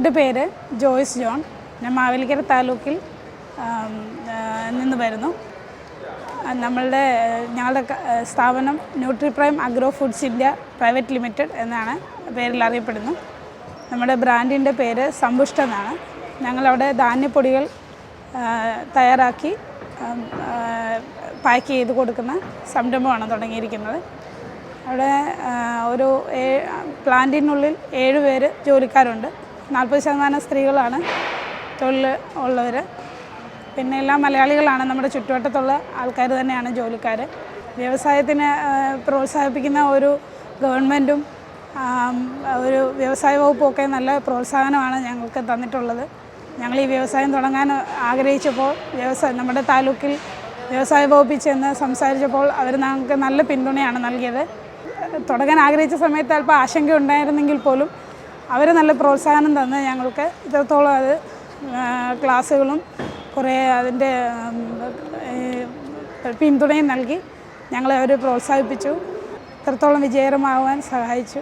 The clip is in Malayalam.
എന്റെ പേര് ജോയ്സ് ജോൺ. ഞാൻ മാവേലിക്കര താലൂക്കിൽ നിന്ന് വരുന്നു. നമ്മളുടെ ഞങ്ങളുടെ സ്ഥാപനം Nutri NutriPrime Agro Foods India Private Limited എന്നാണ് പേരിൽ അറിയപ്പെടുന്നു. നമ്മുടെ ബ്രാൻഡിന്റെ പേര് സമ്പുഷ്ട എന്നാണ്. ഞങ്ങളവിടെ ധാന്യപ്പൊടികൾ തയ്യാറാക്കി പാക്ക് ചെയ്ത് കൊടുക്കുന്ന സംരംഭമാണ് തുടങ്ങിയിരിക്കുന്നത്. അവിടെ ഒരു പ്ലാന്റിനുള്ളിൽ ഏഴ് പേര് ജോലിക്കാരുണ്ട്. നാൽപ്പത് ശതമാനം സ്ത്രീകളാണ് തൊഴിൽ ഉള്ളവർ. പിന്നെ എല്ലാം മലയാളികളാണ് നമ്മുടെ ചുറ്റുവട്ടത്തുള്ള ആൾക്കാർ തന്നെയാണ് ജോലിക്കാർ വ്യവസായത്തിന് പ്രോത്സാഹിപ്പിക്കുന്ന ഒരു ഗവൺമെന്റും ഒരു വ്യവസായ വകുപ്പും നല്ല പ്രോത്സാഹനമാണ് ഞങ്ങൾക്ക് തന്നിട്ടുള്ളത്. ഞങ്ങൾ ഈ വ്യവസായം തുടങ്ങാൻ ആഗ്രഹിച്ചപ്പോൾ വ്യവസായ നമ്മുടെ താലൂക്കിൽ വ്യവസായ വകുപ്പിൽ ചെന്ന് സംസാരിച്ചപ്പോൾ അവർ ഞങ്ങൾക്ക് നല്ല പിന്തുണയാണ് നൽകിയത്. തുടങ്ങാൻ ആഗ്രഹിച്ച സമയത്ത് അല്പം ആശങ്ക ഉണ്ടായിരുന്നെങ്കിൽ പോലും അവർ നല്ല പ്രോത്സാഹനം തന്ന് ഞങ്ങൾക്ക് ഇത്രത്തോളം അത് ക്ലാസ്സുകളും കുറേ അതിന്റെ പിന്തുണയും നൽകി ഞങ്ങളെ അവർ പ്രോത്സാഹിപ്പിച്ചു. ഇത്രത്തോളം വിജയകരമാവാൻ സഹായിച്ചു.